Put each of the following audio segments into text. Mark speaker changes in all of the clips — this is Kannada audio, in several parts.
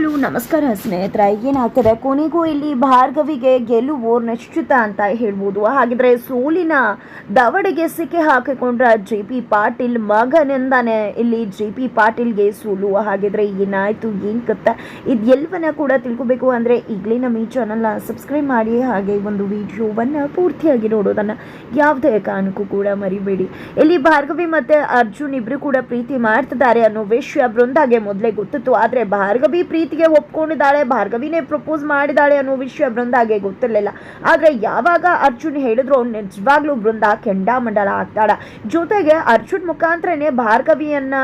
Speaker 1: ಹಲೋ ನಮಸ್ಕಾರ ಸ್ನೇಹಿತರ, ಏನಾಗ್ತದೆ? ಕೊನೆಗೂ ಇಲ್ಲಿ ಭಾರ್ಗವಿಗೆ ಗೆಲುವು ನಿಶ್ಚಿತ ಅಂತ ಹೇಳ್ಬೋದು. ಹಾಗಿದ್ರೆ ಸೋಲಿನ ದವಡೆಗೆ ಸಿಕ್ಕಿ ಹಾಕಿಕೊಂಡ್ರ ಜೆ ಪಿ ಪಾಟೀಲ್ ಮಗನಿಂದಾನೆ ಇಲ್ಲಿ ಜೆ ಪಿ ಪಾಟೀಲ್ಗೆ ಸೋಲು. ಹಾಗಿದ್ರೆ ಏನಾಯ್ತು, ಏನ್ ಕತ್ತ ಇದು ಎಲ್ಲವನ್ನ ಕೂಡ ತಿಳ್ಕೊಬೇಕು ಅಂದ್ರೆ ಈಗಲೇ ನಮ್ಮ ಈ ಚಾನಲ್ನ ಸಬ್ಸ್ಕ್ರೈಬ್ ಮಾಡಿ, ಹಾಗೆ ಒಂದು ವಿಡಿಯೋವನ್ನ ಪೂರ್ತಿಯಾಗಿ ನೋಡೋದನ್ನ ಯಾವುದೇ ಕಾರಣಕ್ಕೂ ಕೂಡ ಮರಿಬೇಡಿ. ಇಲ್ಲಿ ಭಾರ್ಗವಿ ಮತ್ತೆ ಅರ್ಜುನ್ ಇಬ್ರು ಕೂಡ ಪ್ರೀತಿ ಮಾಡ್ತಿದ್ದಾರೆ ಅನ್ನೋ ವಿಷಯ ಬೃಂದಾಗೆ ಮೊದಲೇ ಗೊತ್ತಿತ್ತು. ಆದ್ರೆ ಭಾರ್ಗವಿ ಪ್ರೀತಿಗೆ ಒಪ್ಕೊಂಡಿದ್ದಾಳೆ, ಭಾರ್ಗವಿನೇ ಪ್ರಪೋಸ್ ಮಾಡಿದಾಳೆ ಅನ್ನೋ ವಿಷಯ ಬೃಂದಾಗೆ ಗೊತ್ತಿರಲಿಲ್ಲ. ಆದರೆ ಯಾವಾಗ ಅರ್ಜುನ್ ಹೇಳಿದ್ರು ನಿಜವಾಗ್ಲೂ ಬೃಂದ ಕೆಂಡಾಮಂಡಲ ಆಗ್ತಾಳ. ಜೊತೆಗೆ ಅರ್ಜುನ್ ಮುಖಾಂತರನೇ ಭಾರ್ಗವಿಯನ್ನ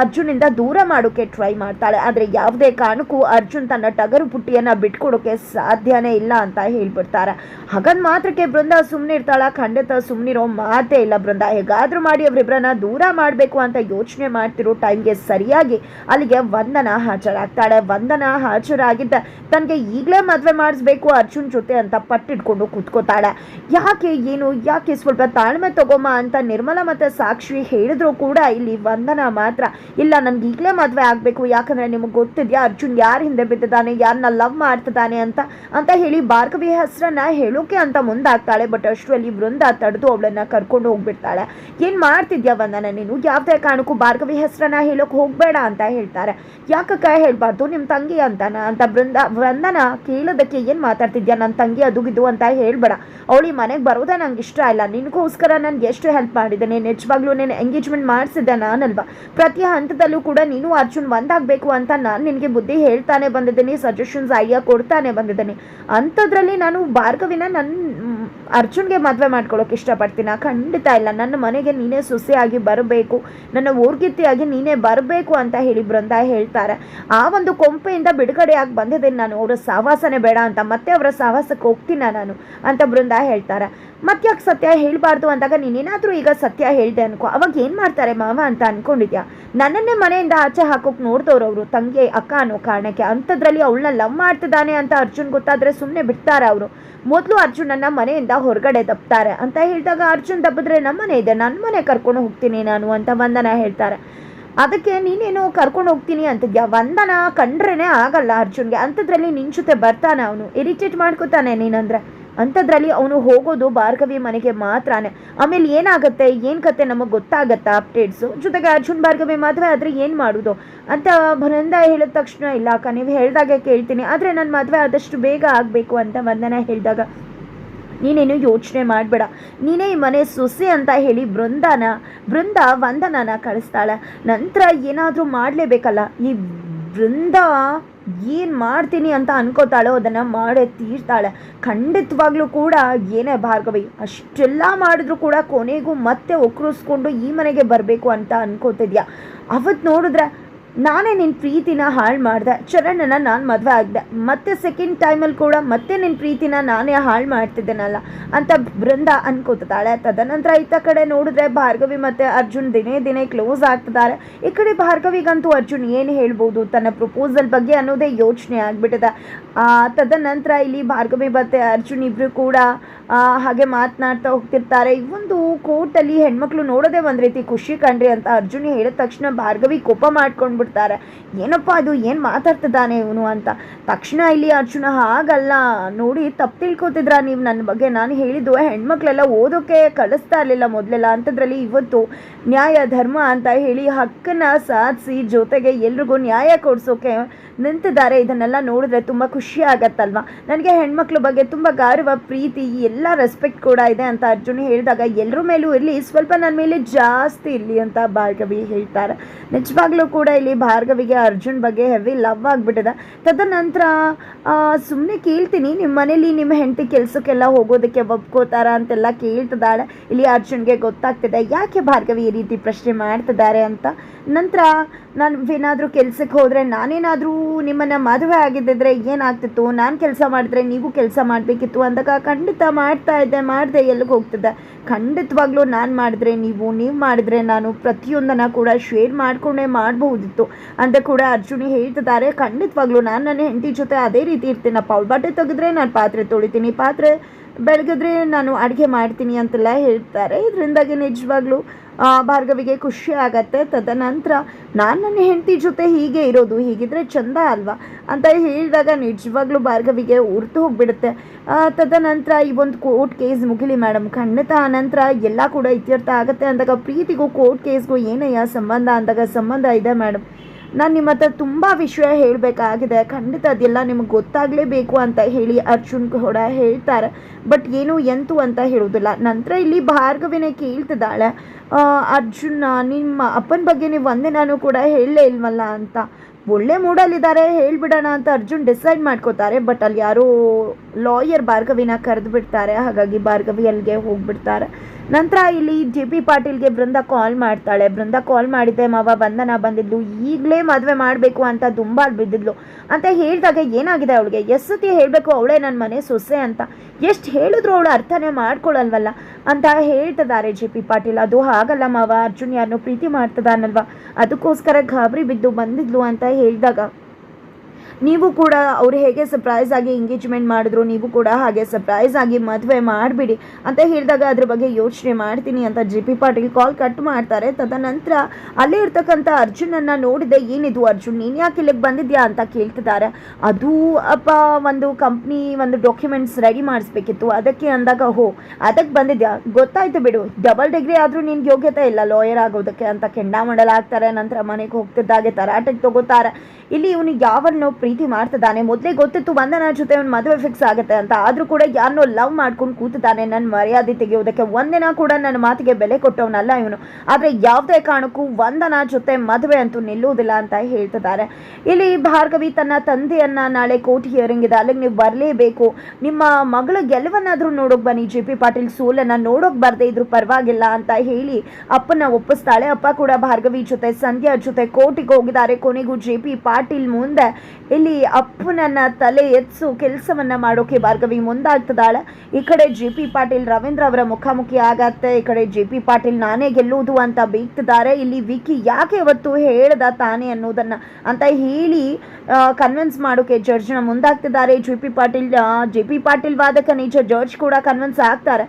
Speaker 1: ಅರ್ಜುನಿಂದ ದೂರ ಮಾಡೋಕೆ ಟ್ರೈ ಮಾಡ್ತಾಳೆ. ಆದರೆ ಯಾವುದೇ ಕಾರಣಕ್ಕೂ ಅರ್ಜುನ್ ತನ್ನ ಟಗರು ಪುಟ್ಟಿಯನ್ನ ಬಿಟ್ಕೊಡೋಕೆ ಸಾಧ್ಯನೇ ಇಲ್ಲ ಅಂತ ಹೇಳ್ಬಿಡ್ತಾರೆ. ಹಾಗನ್ ಮಾತ್ರಕ್ಕೆ ಬೃಂದ ಸುಮ್ಮನೆ ಇರ್ತಾಳ. ಖಂಡಿತ ಸುಮ್ಮನಿರೋ ಮಾತೇ ಇಲ್ಲ ಬೃಂದ ಹೇಗಾದ್ರೂ ಮಾಡಿ ಅವರಿಬ್ಬರನ್ನ ದೂರ ಮಾಡಬೇಕು ಅಂತ ಯೋಚನೆ ಮಾಡ್ತಿರೋ ಟೈಮ್ಗೆ ಸರಿಯಾಗಿ ಅಲ್ಲಿಗೆ ವಂದನ ಹಾಜರಾಗ್ತಾಳೆ. ವಂದನ ಹಾಜರಾಗಿದ್ದ. ತನಗೆ ಈಗಲೇ ಮದುವೆ ಮಾಡಿಸ್ಬೇಕು ಅರ್ಜುನ್ ಜೊತೆ ಅಂತ ಪಟ್ಟಿಟ್ಕೊಂಡು ಕೂತ್ಕೋತಾಳೆ. ಯಾಕೆ ಏನು? ಯಾಕೆ ಸ್ವಲ್ಪ ತಾಳ್ಮೆ ತಗೊಮ್ಮ ಅಂತ ನಿರ್ಮಲ ಮತ್ತು ಸಾಕ್ಷಿ ಹೇಳಿದ್ರು ಕೂಡ ಇಲ್ಲಿ ವಂದನ ಮಾತ್ರ. ಇಲ್ಲ, ನನಗೆ ಈಗಲೇ ಮದುವೆ ಆಗಬೇಕು. ಯಾಕಂದರೆ ನಿಮಗೆ ಗೊತ್ತಿದೆಯಾ, ಅರ್ಜುನ್ ಯಾರು ಹಿಂದೆ ಬಿದ್ದಿದ್ದಾನೆ ಯಾರನ್ನ ಲವ್ ಮಾಡ್ತಿದ್ದಾನೆ ಅಂತ? ಅಂತ ಹೇಳಿ ಭಾರ್ಗವಿ ಹೆಸರನ್ನ ಹೇಳೋಕೆ ಅಂತ ಮುಂದಾಗ್ತಾಳೆ. ಬಟ್ ಅಷ್ಟರಲ್ಲಿ ವೃಂದ ತಡೆದು ಅವಳನ್ನ ಕರ್ಕೊಂಡು ಹೋಗ್ಬಿಡ್ತಾಳೆ. ಏನು ಮಾಡ್ತಿದ್ಯಾ ವಂದನ ನೀನು? ಯಾವುದೇ ಕಾರಣಕ್ಕೂ ಭಾರ್ಗವಿ ಹೆಸರನ್ನ ಹೇಳೋಕೆ ಹೋಗಬೇಡ ಅಂತ ಹೇಳ್ತಾರೆ. ಯಾಕಕ್ಕ ಹೇಳ್ಬಾರ್ದು? ನಿಮ್ಮ ತಂಗಿ ಅಂತಾನ ಅಂತ ಬೃಂದ ವೃಂದನ ಕೇಳೋದಕ್ಕೆ ಏನು ಮಾತಾಡ್ತಿದ್ಯಾ? ನನ್ನ ತಂಗಿ ಅದು ಇದು ಅಂತ ಹೇಳ್ಬೇಡ. ಅವಳಿ ಮನೆಗೆ ಬರೋದೇ ನಂಗೆ ಇಷ್ಟ ಇಲ್ಲ. ನಿನಗೋಸ್ಕರ ನನ್ಗೆ ಎಷ್ಟು ಹೆಲ್ಪ್ ಮಾಡಿದ್ದೇನೆ ನಿಜವಾಗ್ಲೂ ನೀನು ಎಂಗೇಜ್ಮೆಂಟ್ ಮಾಡಿಸಿದ್ದೆ ನಾನಲ್ವಾ? ಪ್ರತಿ ಹಂತದಲ್ಲೂ ಕೂಡ ನೀನು ಅರ್ಜುನ್ ಒಂದಾಗಬೇಕು ಅಂತ ನಾನು ನಿನಗೆ ಬುದ್ಧಿ ಹೇಳ್ತಾನೆ ಬಂದಿದ್ದೀನಿ ಸಜೆಷನ್ಸ್ ಐಡಿಯಾ ಕೊಡ್ತಾನೆ ಬಂದಿದ್ದೀನಿ. ಅಂಥದ್ರಲ್ಲಿ ನಾನು ಭಾರ್ಗವಿನ ನನ್ನ ಅರ್ಜುನ್ಗೆ ಮದುವೆ ಮಾಡ್ಕೊಳ್ಳೋಕೆ ಇಷ್ಟಪಡ್ತೀನ. ಖಂಡಿತ ಇಲ್ಲ. ನನ್ನ ಮನೆಗೆ ನೀನೇ ಸೊಸೆಯಾಗಿ ಬರಬೇಕು. ನನ್ನ ಊರ್ಗಿತ್ತಿಯಾಗಿ ನೀನೇ ಬರಬೇಕು ಅಂತ ಹೇಳಿ ಬೃಂದ ಹೇಳ್ತಾರೆ. ಆ ಒಂದು ಕೊಂಪೆಯಿಂದ ಬಿಡುಗಡೆಯಾಗಿ ಬಂದಿದ್ದೀನಿ ನಾನು. ಅವರ ಸಹವಾಸನೆ ಬೇಡ ಅಂತ. ಮತ್ತೆ ಅವರ ಸಹವಾಸಕ್ಕೆ ಹೋಗ್ತೀನ ನಾನು ಅಂತ ಬೃಂದ ಹೇಳ್ತಾರೆ. ಮತ್ತೆ ಯಾಕೆ ಸತ್ಯ ಹೇಳಬಾರ್ದು ಅಂದಾಗ ನೀನೇನಾದರೂ ಈಗ ಸತ್ಯ ಹೇಳಿದೆ ಅನ್ಕೋ. ಅವಾಗ ಏನು ಮಾಡ್ತಾರೆ ಮಾವ ಅಂತ ಅನ್ಕೊಂಡಿದ್ಯಾ? ನನ್ನನ್ನೇ ಮನೆಯಿಂದ ಆಚೆ ಹಾಕೋಕೆ ನೋಡ್ದವ್ರು ಅವರು. ತಂಗಿ, ಅಕ್ಕ ಅನ್ನೋ ಕಾರಣಕ್ಕೆ. ಅಂಥದ್ರಲ್ಲಿ ಅವಳನ್ನ ಲವ್ ಮಾಡ್ತಿದ್ದಾನೆ ಅಂತ ಅರ್ಜುನ್ ಗೊತ್ತಾದರೆ ಸುಮ್ಮನೆ ಬಿಡ್ತಾರೆ ಅವರು. ಮೊದಲು ಅರ್ಜುನನ್ನ ಮನೆಯಿಂದ ಹೊರಗಡೆ ದಬ್ತಾರೆ ಅಂತ ಹೇಳಿದಾಗ ಅರ್ಜುನ್ ದಬ್ಬಿದ್ರೆ ನಮ್ಮ ಮನೆ ಇದೆ ನನ್ನ ಮನೆ ಕರ್ಕೊಂಡು ಹೋಗ್ತೀನಿ ನಾನು ಅಂತ ವಂದನ ಹೇಳ್ತಾರೆ. ಅದಕ್ಕೆ ನೀನೇನು ಕರ್ಕೊಂಡು ಹೋಗ್ತೀನಿ ಅಂತಿದ್ಯಾ? ವಂದನ ಕಂಡ್ರೇ ಆಗಲ್ಲ ಅರ್ಜುನ್ಗೆ. ಅಂಥದ್ರಲ್ಲಿ ನಿನ್ನ ಜೊತೆ ಬರ್ತಾನೆ ಅವನು. ಇರಿಟೇಟ್ ಮಾಡ್ಕೋತಾನೆ ನೀನಂದ್ರೆ. ಅಂಥದ್ರಲ್ಲಿ ಅವನು ಹೋಗೋದು ಭಾರ್ಗವಿ ಮನೆಗೆ ಮಾತ್ರನೇ. ಆಮೇಲೆ ಏನಾಗುತ್ತೆ? ಏನು ಕತೆ ನಮಗೆ ಗೊತ್ತಾಗತ್ತಾ ಅಪ್ಡೇಟ್ಸು ಜೊತೆಗೆ ಅರ್ಜುನ್ ಭಾರ್ಗವಿ ಮದುವೆ ಆದರೆ ಏನು ಮಾಡೋದು? ಅಂತ ಬೃಂದ ಹೇಳಿದ ತಕ್ಷಣ, ಇಲ್ಲ ಅಕ್ಕ, ನೀವು ಹೇಳಿದಾಗ ಕೇಳ್ತೀನಿ. ಆದರೆ ನನ್ನ ಮದುವೆ ಆದಷ್ಟು ಬೇಗ ಆಗಬೇಕು ಅಂತ ವಂದನ ಹೇಳಿದಾಗ ನೀನೇನು ಯೋಚನೆ ಮಾಡಬೇಡ. ನೀನೇ ಈ ಮನೆ ಸೊಸೆ ಅಂತ ಹೇಳಿ ಬೃಂದಾನ, ಬೃಂದ ವಂದನನ ಕಳಿಸ್ತಾಳೆ. ನಂತರ ಏನಾದರೂ ಮಾಡಲೇಬೇಕಲ್ಲ? ಈ ಬೃಂದ ಏನು ಮಾಡ್ತೀನಿ ಅಂತ ಅನ್ಕೋತಾಳೋ ಅದನ್ನು ಮಾಡೇ ತೀರ್ತಾಳೆ. ಖಂಡಿತವಾಗ್ಲೂ ಕೂಡ ಏನೇ ಭಾರ್ಗವಿ, ಅಷ್ಟೆಲ್ಲ ಮಾಡಿದ್ರು ಕೂಡ ಕೊನೆಗೂ ಮತ್ತೆ ಒಕ್ಕರಿಸ್ಕೊಂಡು ಈ ಮನೆಗೆ ಬರಬೇಕು ಅಂತ ಅನ್ಕೋತಿದ್ಯಾ? ಅವತ್ತು ನೋಡಿದ್ರೆ ನಾನೇ ನಿನ್ನ ಪ್ರೀತಿನ ಹಾಳು ಮಾಡಿದೆ. ಚರಣನ ನಾನು ಮದುವೆ ಆಗಿದೆ. ಮತ್ತೆ ಸೆಕೆಂಡ್ ಟೈಮಲ್ಲಿ ಕೂಡ ಮತ್ತೆ ನಿನ್ನ ಪ್ರೀತಿನ ನಾನೇ ಹಾಳು ಮಾಡ್ತಿದ್ದೇನಲ್ಲ ಅಂತ ಬೃಂದ ಅನ್ಕೋತಾಳೆ ತದನಂತರ ಇತ್ತ ಕಡೆ ನೋಡಿದ್ರೆ ಭಾರ್ಗವಿ ಮತ್ತು ಅರ್ಜುನ್ ದಿನೇ ದಿನೇ ಕ್ಲೋಸ್ ಆಗ್ತಿದ್ದಾರೆ. ಈ ಕಡೆ ಭಾರ್ಗವಿಗಂತೂ ಅರ್ಜುನ್ ಏನು ಹೇಳ್ಬೋದು? ತನ್ನ ಪ್ರಪೋಸಲ್ ಬಗ್ಗೆ ಅನ್ನೋದೇ ಯೋಚನೆ ಆಗಿಬಿಟ್ಟಿದೆ. ತದನಂತರ ಇಲ್ಲಿ ಭಾರ್ಗವಿ ಮತ್ತು ಅರ್ಜುನ್ ಇಬ್ಬರು ಕೂಡ ಹಾಗೆ ಮಾತನಾಡ್ತಾ ಹೋಗ್ತಿರ್ತಾರೆ. ಈ ಒಂದು ಕೋರ್ಟಲ್ಲಿ ಹೆಣ್ಮಕ್ಳು ನೋಡೋದೆ ಒಂದು ರೀತಿ ಖುಷಿ ಕಂಡ್ರಿ ಅಂತ ಅರ್ಜುನ್ ಹೇಳಿದ ತಕ್ಷಣ ಭಾರ್ಗವಿ ಕೋಪ ಮಾಡ್ಕೊಂಡ್ಬಿಡ್ತಾರೆ. ಏನಪ್ಪ ಅದು ಏನು ಮಾತಾಡ್ತಿದ್ದಾನೆ ಇವನು ಅಂತ? ತಕ್ಷಣ ಇಲ್ಲಿ ಅರ್ಜುನ, ಹಾಗಲ್ಲ. ನೋಡಿ, ತಪ್ಪು ತಿಳ್ಕೊತಿದ್ರ ನೀವು? ನನ್ನ ಬಗ್ಗೆ ನಾನು ಹೇಳಿದ್ದು ಹೆಣ್ಮಕ್ಳೆಲ್ಲ ಓದೋಕೆ ಕಳಿಸ್ತಾ ಇರಲಿಲ್ಲ ಮೊದಲೆಲ್ಲ. ಅಂಥದ್ರಲ್ಲಿ ಇವತ್ತು ನ್ಯಾಯ, ಧರ್ಮ ಅಂತ ಹೇಳಿ ಹಕ್ಕನ್ನು ಸಾಧಿಸಿ ಜೊತೆಗೆ ಎಲ್ರಿಗೂ ನ್ಯಾಯ ಕೊಡಿಸೋಕೆ ನಿಂತಿದ್ದಾರೆ, ಇದನ್ನೆಲ್ಲ ನೋಡಿದ್ರೆ ತುಂಬ ಖುಷಿ ಆಗತ್ತಲ್ವಾ? ನನಗೆ ಹೆಣ್ಮಕ್ಳ ಬಗ್ಗೆ ತುಂಬ ಗೌರವ, ಪ್ರೀತಿ ಎಲ್ಲ ರೆಸ್ಪೆಕ್ಟ್ ಕೂಡ ಇದೆ ಅಂತ ಅರ್ಜುನ್ ಹೇಳಿದಾಗ ಎಲ್ಲರ ಮೇಲೂ ಇರಲಿ, ಸ್ವಲ್ಪ ನನ್ನ ಮೇಲೆ ಜಾಸ್ತಿ ಇರಲಿ ಅಂತ ಭಾರ್ಗವಿ ಹೇಳ್ತಾರೆ. ನಿಜವಾಗ್ಲೂ ಕೂಡ ಇಲ್ಲಿ ಭಾರ್ಗವಿಗೆ ಅರ್ಜುನ್ ಬಗ್ಗೆ ಹೆವಿ ಲವ್ ಆಗಿಬಿಟ್ಟಿದೆ. ತದನಂತರ ಸುಮ್ಮನೆ ಕೇಳ್ತೀನಿ ನಿಮ್ಮ ಮನೇಲಿ ನಿಮ್ಮ ಹೆಂಡತಿ ಕೆಲಸಕ್ಕೆಲ್ಲ ಹೋಗೋದಕ್ಕೆ ಒಪ್ಕೋತಾರ ಅಂತೆಲ್ಲ ಕೇಳ್ತಿದ್ದಾಳೆ. ಇಲ್ಲಿ ಅರ್ಜುನ್ಗೆ ಗೊತ್ತಾಗ್ತಿದೆ, ಯಾಕೆ ಭಾರ್ಗವಿ ಈ ರೀತಿ ಪ್ರಶ್ನೆ ಮಾಡ್ತಿದ್ದಾರೆ ಅಂತ. ನಂತರ, ನಾನು ಏನಾದರೂ ಕೆಲಸಕ್ಕೆ ಹೋದರೆ ನಾನೇನಾದರೂ ನಿಮ್ಮನ್ನು ಮದುವೆ ಆಗಿದ್ದಿದ್ರೆ ಏನಾಗ್ತಿತ್ತು? ನಾನು ಕೆಲಸ ಮಾಡಿದ್ರೆ ನೀವು ಕೆಲಸ ಮಾಡಬೇಕಿತ್ತು ಅಂದಾಗ ಖಂಡಿತ ಮಾಡ್ತಾ ಇದ್ದೆ, ಮಾಡಿದೆ, ಎಲ್ಲಿಗೆ ಹೋಗ್ತಿದ್ದೆ? ಖಂಡಿತವಾಗ್ಲೂ ನಾನು ಮಾಡಿದ್ರೆ ನೀವು ನೀವು ಮಾಡಿದ್ರೆ ನಾನು ಪ್ರತಿಯೊಂದನ್ನು ಕೂಡ ಶೇರ್ ಮಾಡಿಕೊಂಡೇ ಮಾಡಬಹುದಿತ್ತು. ಅಂತ ಕೂಡ ಅರ್ಜುನಿ ಹೇಳ್ತಿದ್ದಾರೆ, ಖಂಡಿತವಾಗ್ಲೂ ನಾನು ನನ್ನ ಹೆಂಡತಿ ಜೊತೆ ಅದೇ ರೀತಿ ಇರ್ತೀನಪ್ಪ. ಅವಳು ಬಟ್ಟೆ ತೆಗೆದ್ರೆ ನಾನು ಪಾತ್ರೆ ತೊಳಿತೀನಿ, ಪಾತ್ರೆ ಬೆಳಗಿದ್ರೆ ನಾನು ಅಡುಗೆ ಮಾಡ್ತೀನಿ ಅಂತೆಲ್ಲ ಹೇಳ್ತಾರೆ. ಇದರಿಂದಾಗಿ ನಿಜವಾಗ್ಲೂ ಭಾರ್ಗವಿಗೆ ಖುಷಿ ಆಗತ್ತೆ. ತದನಂತರ ನಾನು ನನ್ನ ಹೆಂಡತಿ ಜೊತೆ ಹೀಗೆ ಇರೋದು, ಹೀಗಿದ್ರೆ ಚಂದ ಅಲ್ವಾ? ಅಂತ ಹೇಳಿದಾಗ ನಿಜವಾಗ್ಲೂ ಭಾರ್ಗವಿಗೆ ಉರ್ತು ಹೋಗ್ಬಿಡುತ್ತೆ. ತದನಂತರ ಈ ಒಂದು ಕೋರ್ಟ್ ಕೇಸ್ ಮುಗಿಲಿ ಮೇಡಮ್. ಖಂಡಿತ ಅನಂತರ ಎಲ್ಲ ಕೂಡ ಇತ್ಯರ್ಥ ಆಗುತ್ತೆ. ಅಂದಾಗ ಪ್ರೀತಿಗೂ ಕೋರ್ಟ್ ಕೇಸ್ಗೂ ಏನಯ್ಯ ಸಂಬಂಧ, ಅಂದಾಗ ಸಂಬಂಧ ಇದೆ ಮೇಡಮ್. ನಾನು ನಿಮ್ಮ ಹತ್ರ ತುಂಬ ವಿಷಯ ಹೇಳಬೇಕಾಗಿದೆ. ಖಂಡಿತ ಅದೆಲ್ಲ ನಿಮಗೆ ಗೊತ್ತಾಗಲೇಬೇಕು ಅಂತ ಹೇಳಿ ಅರ್ಜುನ್ ಕೂಡ ಹೇಳ್ತಾರೆ. ಬಟ್ ಏನು ಎಂತು ಅಂತ ಹೇಳೋದಿಲ್ಲ. ನಂತರ ಇಲ್ಲಿ ಭಾರ್ಗವಿನೇ ಕೇಳ್ತಿದ್ದಾಳೆ ಅರ್ಜುನ, ನಿಮ್ಮ ಅಪ್ಪನ ಬಗ್ಗೆ ನೀವು ಒಂದೇ ನಾನು ಕೂಡ ಹೇಳಲೇ ಇಲ್ವಲ್ಲ ಅಂತ. ಒಳ್ಳೆ ಮೂಡಲ್ಲಿದ್ದಾರೆ, ಹೇಳಿಬಿಡೋಣ ಅಂತ ಅರ್ಜುನ್ ಡಿಸೈಡ್ ಮಾಡ್ಕೋತಾರೆ ಬಟ್ ಅಲ್ಲಿ ಯಾರೋ ಲಾಯರ್ ಭಾರ್ಗವಿನ ಕರೆದು ಬಿಡ್ತಾರೆ, ಹಾಗಾಗಿ ಭಾರ್ಗವಿ ಅಲ್ಲಿಗೆ ಹೋಗ್ಬಿಡ್ತಾರೆ. ನಂತರ ಇಲ್ಲಿ ಜೆ ಪಿ ಪಾಟೀಲ್ಗೆ ಬೃಂದ ಕಾಲ್ ಮಾಡ್ತಾಳೆ. ಬೃಂದ ಕಾಲ್ ಮಾಡಿದ್ದೆ, ಮಾವ ಬಂಧನ ಬಂದಿದ್ಲು, ಈಗಲೇ ಮದುವೆ ಮಾಡಬೇಕು ಅಂತ ದುಂಬಾಲ್ ಬಿದ್ದಿದ್ಲು. ಅಂತ ಹೇಳಿದಾಗ ಏನಾಗಿದೆ ಅವಳಿಗೆ? ಎಸ್ ಸತಿ ಹೇಳಬೇಕು, ಅವಳೇ ನನ್ನ ಮನೆ ಸೊಸೆ ಅಂತ. ಎಷ್ಟು ಹೇಳಿದ್ರು ಅವಳು ಅರ್ಥನೇ ಮಾಡ್ಕೊಳ್ಳಲ್ವಲ್ಲ ಅಂತ ಹೇಳ್ತದಾರೆ ಜೆ ಪಿ ಪಾಟೀಲ್. ಅದು ಹಾಗಲ್ಲ ಮಾವ, ಅರ್ಜುನ್ ಯಾರನ್ನೂ ಪ್ರೀತಿ ಮಾಡ್ತದಾನಲ್ವ? ಅದಕ್ಕೋಸ್ಕರ ಗಾಬರಿ ಬಿದ್ದು ಬಂದಿದ್ಲು ಅಂತ ಹೇಳಿದಾಗ ನೀವು ಕೂಡ ಅವ್ರು ಹೇಗೆ ಸರ್ಪ್ರೈಸ್ ಆಗಿ ಎಂಗೇಜ್ಮೆಂಟ್ ಮಾಡಿದ್ರು, ನೀವು ಕೂಡ ಹಾಗೆ ಸರ್ಪ್ರೈಸ್ ಆಗಿ ಮದುವೆ ಮಾಡಿಬಿಡಿ ಅಂತ ಹೇಳಿದಾಗ ಅದ್ರ ಬಗ್ಗೆ ಯೋಚನೆ ಮಾಡ್ತೀನಿ ಅಂತ G P Patil call cut ಮಾಡ್ತಾರೆ. ತದನಂತರ ಅಲ್ಲೇ ಇರ್ತಕ್ಕಂಥ ಅರ್ಜುನನ್ನ ನೋಡಿದೆ, ಏನಿದು ಅರ್ಜುನ್, ನೀನು ಯಾಕೆ ಇಲ್ಲಿಗೆ ಬಂದಿದ್ಯಾ ಅಂತ ಕೇಳ್ತಿದ್ದಾರೆ. ಅದು ಅಪ್ಪ ಒಂದು ಕಂಪ್ನಿ ಒಂದು ಡಾಕ್ಯುಮೆಂಟ್ಸ್ ರೆಡಿ ಮಾಡಿಸ್ಬೇಕಿತ್ತು. ಅದಕ್ಕೆ ಅಂದಾಗ, ಹೋ, ಅದಕ್ಕೆ ಬಂದಿದ್ಯಾ? ಗೊತ್ತಾಯ್ತು ಬಿಡು ಡಬಲ್ ಡಿಗ್ರಿ ಆದರೂ ನಿನ್ಗೆ ಯೋಗ್ಯತೆ ಇಲ್ಲ ಲಾಯರ್ ಆಗೋದಕ್ಕೆ ಅಂತ ಕೆಂಡಾಮಂಡಲಾಗ್ತಾರೆ ನಂತರ ಮನೆಗೆ ಹೋಗ್ತಿದ್ದಾಗೆ ತರಾಟೆಗೆ ತಗೋತಾರೆ. ಇಲ್ಲಿ ಇವನು ಯಾವನ್ನೋ ಪ್ರೀತಿ ಮಾಡ್ತಿದ್ದಾನೆ. ಮೊದಲೇ ಗೊತ್ತಿತ್ತು ವಂದನ ಜೊತೆ ಅವ್ನು ಮದುವೆ ಫಿಕ್ಸ್ ಆಗುತ್ತೆ ಅಂತ. ಆದರೂ ಕೂಡ ಯಾರನ್ನೋ ಲವ್ ಮಾಡ್ಕೊಂಡು ಕೂತಿದ್ದಾನೆ ನನ್ನ ಮರ್ಯಾದೆ ತೆಗೆಯೋದಕ್ಕೆ. ಒಂದಿನ ಕೂಡ ನನ್ನ ಮಾತಿಗೆ ಬೆಲೆ ಕೊಟ್ಟವನಲ್ಲ ಇವನು. ಆದರೆ ಯಾವುದೇ ಕಾರಣಕ್ಕೂ ವಂದನ ಜೊತೆ ಮದುವೆ ಅಂತೂ ನಿಲ್ಲುವುದಿಲ್ಲ ಅಂತ ಹೇಳ್ತಿದ್ದಾರೆ. ಇಲ್ಲಿ ಭಾರ್ಗವಿ ತನ್ನ ತಂದೆಯನ್ನ ನಾಳೆ ಕೋರ್ಟ್ ಹಿಯರಿಂಗ್ ಇದೆ ಅಲ್ಲಿಗೆ ನೀವು ಬರಲೇಬೇಕು. ನಿಮ್ಮ ಮಗಳ ಗೆಲುವನ್ನಾದರೂ ನೋಡೋಕೆ ಬನ್ನಿ. ಜೆ ಪಿ ಪಾಟೀಲ್ ಸೋಲನ್ನು ನೋಡೋಕೆ ಬರದೇ ಇದ್ರೂ ಪರವಾಗಿಲ್ಲ ಅಂತ ಹೇಳಿ ಅಪ್ಪನ ಒಪ್ಪಿಸ್ತಾಳೆ. ಅಪ್ಪ ಕೂಡ ಭಾರ್ಗವಿ ಜೊತೆ, ಸಂಧ್ಯಾ ಜೊತೆ ಕೋರ್ಟಿಗೆ ಹೋಗಿದ್ದಾರೆ. ಕೊನೆಗೂ ಜೆ ಪಿ ಪಾಟೀಲ್ ಮುಂದೆ. ಇಲ್ಲಿ ಅಪ್ಪನನ್ನ ತಲೆ ಎತ್ಸು ಕೆಲಸವನ್ನ ಮಾಡೋಕೆ ಭಾರ್ಗವಿ ಮುಂದಾಗ್ತದಾಳ ಈ ಕಡೆ ಜೆ ಪಿ ಪಾಟೀಲ್ ರವೀಂದ್ರ ಅವರ ಮುಖಾಮುಖಿ ಆಗತ್ತೆ. ಈ ಕಡೆ ಜೆ ಪಿ ಪಾಟೀಲ್ ನಾನೇ ಗೆಲ್ಲುವುದು ಅಂತ ಬೀಗ್ತಿದ್ದಾರೆ. ಇಲ್ಲಿ ವಿಕಿ ಯಾಕೆ ಇವತ್ತು ಹೇಳ್ದ ತಾನೇ ಅನ್ನೋದನ್ನ ಅಂತ ಹೇಳಿ ಕನ್ವಿನ್ಸ್ ಮಾಡೋಕೆ ಜಡ್ಜ್ನ ಮುಂದಾಗ್ತಿದ್ದಾರೆ. J P Patil J P Patil ವಾದಕ ನಿಜ ಜಡ್ಜ್ ಕೂಡ ಕನ್ವಿನ್ಸ್ ಆಗ್ತಾರೆ.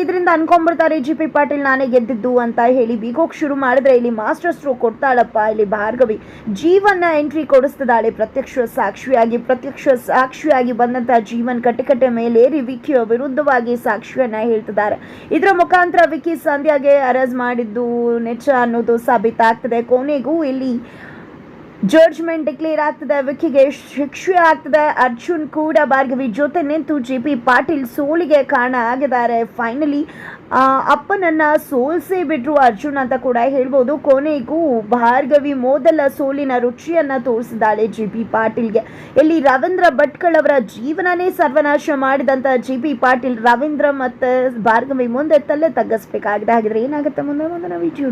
Speaker 1: ಇದರಿಂದ ಅನ್ಕೊಂಡ್ಬಿಡ್ತಾರೆ ಜಿ ಪಿ ಪಾಟೀಲ್ ನಾನೇ ಗೆದ್ದಿದ್ದು ಅಂತ ಹೇಳಿ ಬೀಗೋಕ್ ಶುರು ಮಾಡಿದ್ರೆ ಇಲ್ಲಿ ಮಾಸ್ಟರ್ ಸ್ಟ್ರೋಕ್ ಕೊಡ್ತಾಳಪ್ಪ, ಇಲ್ಲಿ ಭಾರ್ಗವಿ. ಜೀವನ ಎಂಟ್ರಿ ಕೊಡಿಸ್ತಿದ್ದಾಳೆ, ಪ್ರತ್ಯಕ್ಷ ಸಾಕ್ಷಿಯಾಗಿ ಪ್ರತ್ಯಕ್ಷ ಸಾಕ್ಷಿಯಾಗಿ ಬಂದಂತ ಜೀವನ್ ಕಟ್ಟೆಕಟ್ಟೆ ಮೇಲೇರಿ ವಿಕಿಯ ವಿರುದ್ಧವಾಗಿ ಸಾಕ್ಷಿಯನ್ನ ಹೇಳ್ತಿದ್ದಾರೆ. ಇದರ ಮುಖಾಂತರ ವಿಕಿ ಸಂಧ್ಯಾಗೆ ಅರೆಸ್ಟ್ ಮಾಡಿದ್ದು ನೆಚ್ಚ ಅನ್ನೋದು ಸಾಬೀತಾಗ್ತದೆ. ಕೊನೆಗೂ ಇಲ್ಲಿ ಜಡ್ಜ್ಮೆಂಟ್ ಡಿಕ್ಲೇರ್ ಆಗ್ತದೆ, ವಿಕಿಗೆ ಶಿಕ್ಷೆ ಆಗ್ತದೆ. ಅರ್ಜುನ್ ಕೂಡ ಭಾರ್ಗವಿ ಜೊತೆ ನಿಂತು ಜಿ ಪಿ ಪಾಟೀಲ್ ಸೋಲಿಗೆ ಕಾರಣ ಆಗಿದ್ದಾರೆ. ಫೈನಲಿ ಅಪ್ಪನನ್ನ ಸೋಲಿಸೇ ಬಿಟ್ರು ಅರ್ಜುನ್ ಅಂತ ಕೂಡ ಹೇಳ್ಬೋದು. ಕೊನೆಗೂ ಭಾರ್ಗವಿ ಮೊದಲ ಸೋಲಿನ ರುಚಿಯನ್ನ ತೋರಿಸಿದ್ದಾಳೆ ಜಿ ಪಿ ಪಾಟೀಲ್ಗೆ. ಇಲ್ಲಿ ರವೀಂದ್ರ ಭಟ್ಕಳ್ ಅವರ ಜೀವನನೇ ಸರ್ವನಾಶ ಮಾಡಿದಂತ ಜಿ ಪಿ ಪಾಟೀಲ್ ರವೀಂದ್ರ ಮತ್ತೆ ಭಾರ್ಗವಿ ಮುಂದೆ ತಲೆ ತಗ್ಗಿಸ್ಬೇಕಾಗಿದೆ. ಹಾಗಿದ್ರೆ ಏನಾಗುತ್ತೆ ಮುಂದೆ ಮುಂದಿನ ವಿಡಿಯೋ